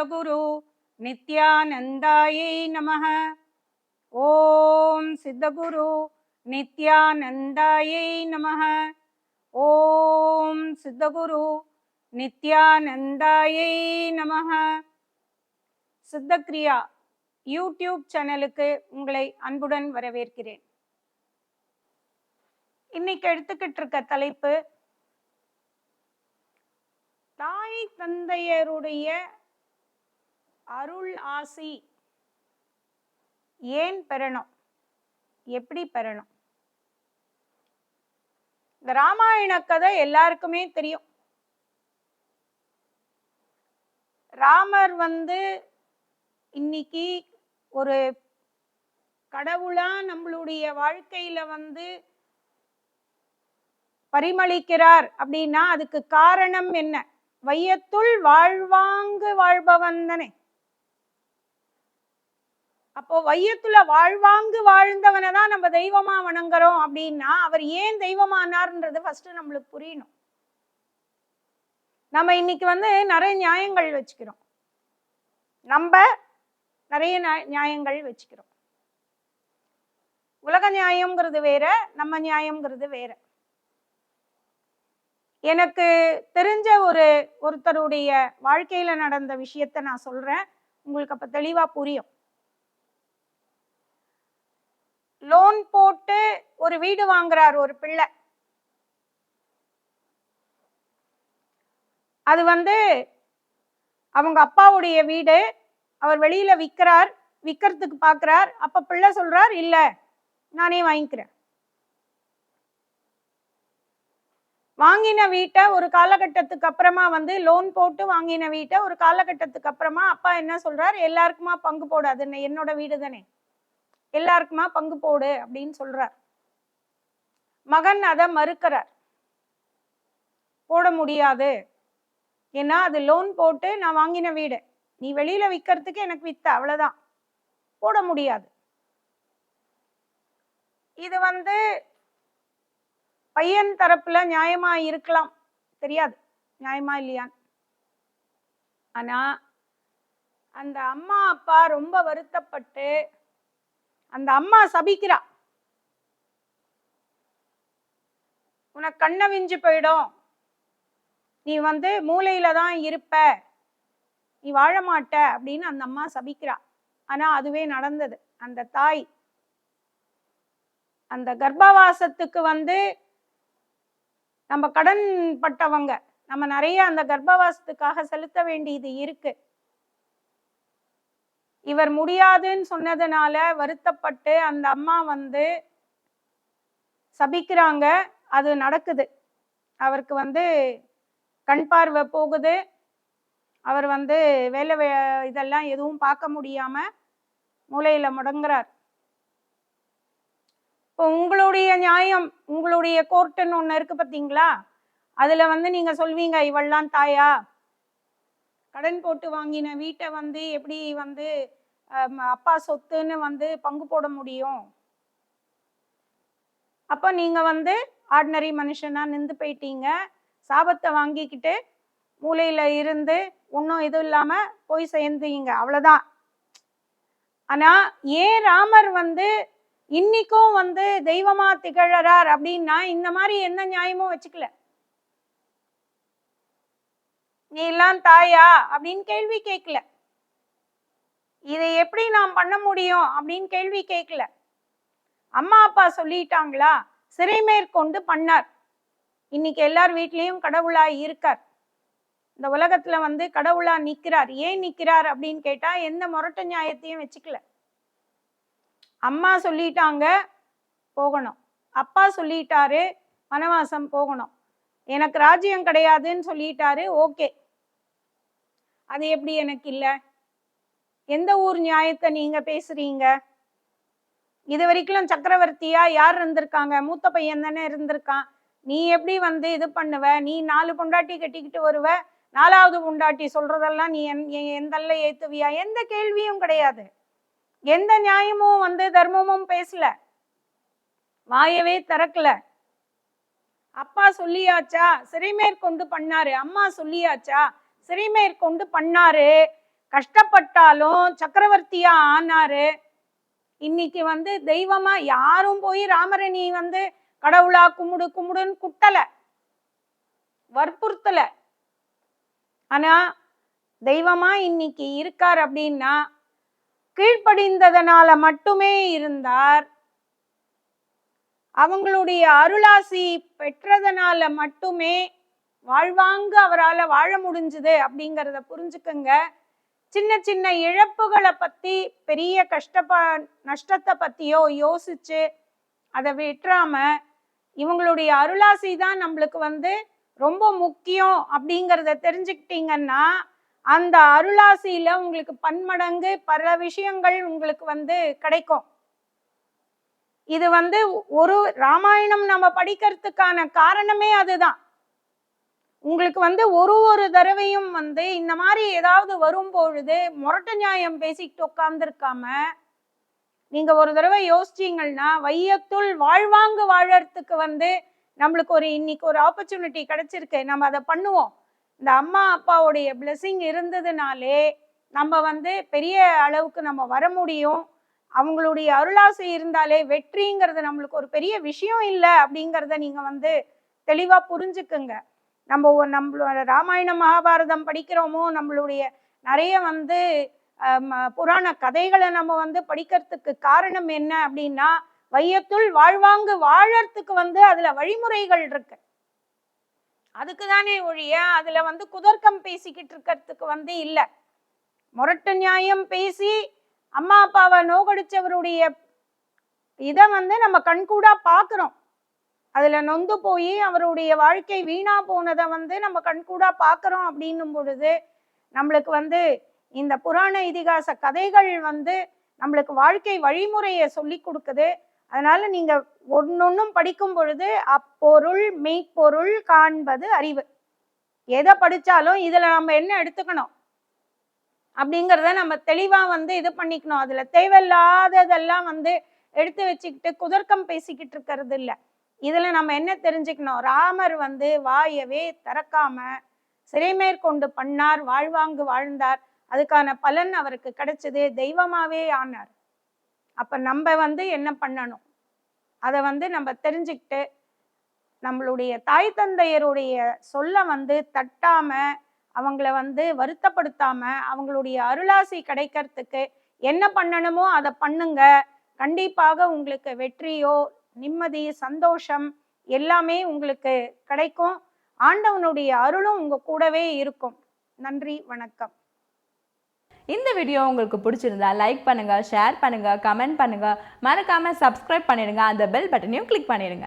சித்தகுரு நித்யானந்தாயை நமக. ஓம் சித்தகுரு நித்யானந்தாயை நமக. ஓம் சித்தகுரு நித்யானந்தாயை நமக. சித்தக்ரியா யூடியூப் சேனலுக்கு உங்களை அன்புடன் வரவேற்கிறேன். இன்னைக்கு எடுத்துக்கிட்டு இருக்க தலைப்பு தாய் தந்தையருடைய அருள் ஆசி. ஏன் பெறணும்? எப்படி பெறணும்? இந்த ராமாயண கதை எல்லாருக்குமே தெரியும். ராமர் வந்து இன்னைக்கு ஒரு கடவுளா நம்மளுடைய வாழ்க்கையில வந்து பரிமளிக்கிறார் அப்படின்னா அதுக்கு காரணம் என்ன? வையத்துள் வாழ்வாங்கு வாழ்பவன் தானே அப்போ வையத்துல வாழ்வாங்கு வாழ்ந்தவனை தான் நம்ம தெய்வமா வணங்குறோம் அப்படின்னா அவர் ஏன் தெய்வமானார்ன்றது ஃபர்ஸ்ட் நம்மளுக்கு புரியணும். நம்ம இன்னைக்கு வந்து நிறைய நியாயங்கள் வச்சுக்கிறோம். நம்ம நிறைய நியாய- நியாயங்கள் வச்சுக்கிறோம். உலக நியாயம்ங்கிறது வேற நம்ம நியாயம்ங்கிறது வேற. எனக்கு தெரிஞ்ச ஒரு ஒருத்தருடைய வாழ்க்கையில நடந்த விஷயத்த நான் சொல்றேன். உங்களுக்கு அப்ப தெளிவா புரியும். லோன் போட்டு ஒரு வீடு வாங்குறார் ஒரு பிள்ளை. அது வந்து அவங்க அப்பாவுடைய வீடு. அவர் வெளியில விற்கிறார் விற்கிறதுக்கு பார்க்குறார் அப்ப பிள்ளை சொல்றார் இல்ல நானே வாங்கிக்கிறேன். வாங்கின வீட்டை ஒரு காலகட்டத்துக்கு அப்புறமா வந்து லோன் போட்டு வாங்கின வீட்டை ஒரு காலகட்டத்துக்கு அப்புறமா அப்பா என்ன சொல்றார்? எல்லாருக்குமா பங்கு போடாது என்னோட வீடு தானே. எல்லாருக்குமா பங்கு போடு அப்படின்னு சொல்றார். மகன் அதை மறுக்கிறார். போட முடியாது. ஏன்னா அது லோன் போட்டு நான் வாங்கின வீடு. நீ வெளியில விற்கிறதுக்கு எனக்கு வித்த அவ்வளவுதான். போட முடியாது. இது வந்து பையன் தரப்புல நியாயமா இருக்கலாம். தெரியாது. நியாயமா இல்லையான்னு. ஆனா அந்த அம்மா அப்பா ரொம்ப வருத்தப்பட்டு அந்த அம்மா சபிக்கிறா. உனக்கு கண்ணை விஞ்சு போயிடும். நீ வந்து மூலையில தான் இருப்ப. நீ வாழ மாட்ட அப்படின்னு அந்த அம்மா சபிக்கிறா. ஆனா அதுவே நடந்தது. அந்த தாய் அந்த கர்ப்பவாசத்துக்கு வந்து நம்ம கடன் பட்டவங்க நம்ம நிறைய அந்த கர்ப்பவாசத்துக்காக செலுத்த வேண்டியது இருக்கு. இவர் முடியாதுன்னு சொன்னதுனால வருத்தப்பட்டு அந்த அம்மா வந்து சபிக்கிறாங்க. அது நடக்குது. அவருக்கு வந்து கண் பார்வை போகுது. அவர் வந்து வேலை வே- இதெல்லாம் எதுவும் பார்க்க முடியாம மூலையில முடங்குறார். இப்போ உங்களுடைய நியாயம் உங்களுடைய கோர்ட்டுன்னு ஒன்று இருக்கு பார்த்தீங்களா அதுல வந்து நீங்க சொல்வீங்க இவள்லாம் தாயா? கடன் போட்டு வாங்கின வீட்டை வந்து எப்படி வந்து அப்பா சொத்துன்னு வந்து பங்கு போட முடியும்? அப்போ நீங்க வந்து ஆர்டினரி மனுஷனா நின்று போயிட்டீங்க. சாபத்தை வாங்கிக்கிட்டு மூலையில் இருந்து ஒன்றும் இது இல்லாம போய் சேர்ந்தீங்க. அவ்வளவுதான். ஆனா ஏன் ராமர் வந்து இன்னைக்கும் வந்து தெய்வமா திகழறார் அப்படின்னா இந்த மாதிரி எந்த நியாயமும் வச்சுக்கல. நீ எல்லாம் தாயா அப்படின்னு கேள்வி கேட்கல இதை எப்படி நாம் பண்ண முடியும் அப்படின்னு கேள்வி கேட்கல அம்மா அப்பா சொல்லிட்டாங்களா? சிறை மேற்கொண்டு பண்ணார். இன்னைக்கு எல்லார் வீட்லயும் கடவுளா இருக்கார். இந்த உலகத்துல வந்து கடவுளா நிக்கிறார். ஏன் நிக்கிறார் அப்படின்னு கேட்டா எந்த முரட்டு நியாயத்தையும் வச்சுக்கல. அம்மா சொல்லிட்டாங்க போகணும். அப்பா சொல்லிட்டாரு வனவாசம் போகணும். எனக்கு ராஜ்யம் கிடையாதுன்னு சொல்லிட்டாரு ஓகே. அது எப்படி எனக்கு இல்லை? எந்த ஊர் நியாயத்தை நீங்க பேசுறீங்க? இது வரைக்கும் சக்கரவர்த்தியா? யார் இருந்திருக்காங்க? மூத்த பையன் தானே இருந்திருக்கான். நீ எப்படி வந்து இது பண்ணுவ? நீ நாலு பொண்டாட்டி கட்டிக்கிட்டு வருவ? நாலாவது பொண்டாட்டி சொல்றதெல்லாம் நீ என் எந்தல்ல ஏத்துவியா? எந்த கேள்வியும் கிடையாது. எந்த நியாயமும் வந்து தர்மமும் பேசல. வாயவே திறக்கல. அப்பா சொல்லியாச்சா? சிறைமேற்கொண்டு பண்ணாரு. அம்மா சொல்லியாச்சா? சிறைமேற்கொண்டு பண்ணாரு. கஷ்டப்பட்டாலும் சக்கரவர்த்தியா ஆனாரு. இன்னைக்கு வந்து தெய்வமா யாரும் போய் ராமரை நீ வந்து கடவுளா கும்பிடு கும்பிடுன்னு குட்டல. வற்புறுத்தல. ஆனா தெய்வமா இன்னைக்கு இருக்கார் அப்படின்னா கீழ்ப்படிந்ததனால மட்டுமே இருந்தார். அவங்களுடைய அருளாசி பெற்றதனால மட்டுமே வாழ்வாங்க அவரால் வாழ முடிஞ்சுது அப்படிங்கிறத புரிஞ்சுக்கங்க. சின்ன சின்ன இழப்புகளை பற்றி பெரிய கஷ்டப்பா நஷ்டத்தை பற்றியோ யோசிச்சு அதை விட்டுறாம இவங்களுடைய அருளாசி தான் நம்மளுக்கு வந்து ரொம்ப முக்கியம் அப்படிங்கிறத தெரிஞ்சுக்கிட்டீங்கன்னா அந்த அருளாசியில உங்களுக்கு பன்மடங்கு பல விஷயங்கள் உங்களுக்கு வந்து கிடைக்கும். இது வந்து ஒரு ராமாயணம் நம்ம படிக்கிறதுக்கான காரணமே அதுதான். உங்களுக்கு வந்து ஒரு ஒரு தடவையும் வந்து இந்த மாதிரி ஏதாவது வரும் பொழுது முரட்டு நியாயம் பேசிக்கிட்டு உட்காந்துருக்காம நீங்க ஒரு தடவை யோசிச்சீங்கன்னா வையத்துள் வாழ்வாங்கு வாழறதுக்கு வந்து நம்மளுக்கு ஒரு இன்னைக்கு ஒரு ஆப்பர்ச்சுனிட்டி கிடைச்சிருக்கு. நம்ம அதை பண்ணுவோம். இந்த அம்மா அப்பாவுடைய பிளெஸிங் இருந்ததுனாலே நம்ம வந்து பெரிய அளவுக்கு நம்ம வர முடியும். அவங்களுடைய அருளாசை இருந்தாலே வெற்றிங்கிறது நம்மளுக்கு ஒரு பெரிய விஷயம் இல்லை அப்படிங்கிறத நீங்க வந்து தெளிவா புரிஞ்சுக்குங்க. நம்ம ஒரு நம்மளோட ராமாயணம் மகாபாரதம் படிக்கிறோமோ நம்மளுடைய நிறைய வந்து ம- புராண கதைகளை நம்ம வந்து படிக்கிறதுக்கு காரணம் என்ன அப்படின்னா வையத்துள் வாழ்வாங்கு வாழறதுக்கு வந்து அதுல வழிமுறைகள் இருக்கு. அதுக்கு தானே ஒழிய அதுல வந்து குதர்க்கம் பேசிக்கிட்டு இருக்கிறதுக்கு வந்து இல்ல. முரட்டு நியாயம் பேசி அம்மா அப்பாவை நோகடிச்சவருடைய இதை வந்து நம்ம கண்கூடா பார்க்குறோம் அதுல நொந்து போய் அவருடைய வாழ்க்கை வீணா போனதை வந்து நம்ம கண்கூடா பார்க்குறோம் அப்படின்னும் பொழுது நம்மளுக்கு வந்து இந்த புராண இதிகாச கதைகள் வந்து நம்மளுக்கு வாழ்க்கை வழிமுறையை சொல்லி கொடுக்குது. அதனால நீங்க ஒன்னொன்னும் படிக்கும் பொழுது அப்பொருள் மெய்ப்பொருள் காண்பது அறிவு. எதை படிச்சாலும் இதுல நம்ம என்ன எடுத்துக்கணும்? அப்படிங்கிறத நம்ம தெளிவா வந்து இது பண்ணிக்கணும். அதுல தேவையில்லாததெல்லாம் வந்து எடுத்து வச்சுக்கிட்டு குதர்க்கம் பேசிக்கிட்டு இருக்கிறது இல்லை. இதில் நம்ம என்ன தெரிஞ்சுக்கணும்? ராமர் வந்து வாயவே திறக்காம சிறைமேற்கொண்டு பண்ணார் வாழ்வாங்கு வாழ்ந்தார். அதுக்கான பலன் அவருக்கு கிடைச்சது தெய்வமாவே ஆனார். அப்ப நம்ம வந்து என்ன பண்ணணும்? அதை வந்து நம்ம தெரிஞ்சுக்கிட்டு நம்மளுடைய தாய் தந்தையருடைய சொல்ல வந்து தட்டாம அவங்கள வந்து வருத்தப்படுத்தாம அவங்களுடைய அருளாசி கிடைக்கிறதுக்கு என்ன பண்ணணுமோ அதை பண்ணுங்க. கண்டிப்பாக உங்களுக்கு வெற்றியோ நிம்மதி சந்தோஷம் எல்லாமே உங்களுக்கு கிடைக்கும். ஆண்டவனுடைய அருளும் உங்க கூடவே இருக்கும். நன்றி வணக்கம். இந்த வீடியோ உங்களுக்கு பிடிச்சிருந்தா லைக் பண்ணுங்க ஷேர் பண்ணுங்க கமெண்ட் பண்ணுங்க. மறக்காம சப்ஸ்கிரைப் பண்ணிடுங்க. அந்த பெல் பட்டனையும் கிளிக் பண்ணிடுங்க.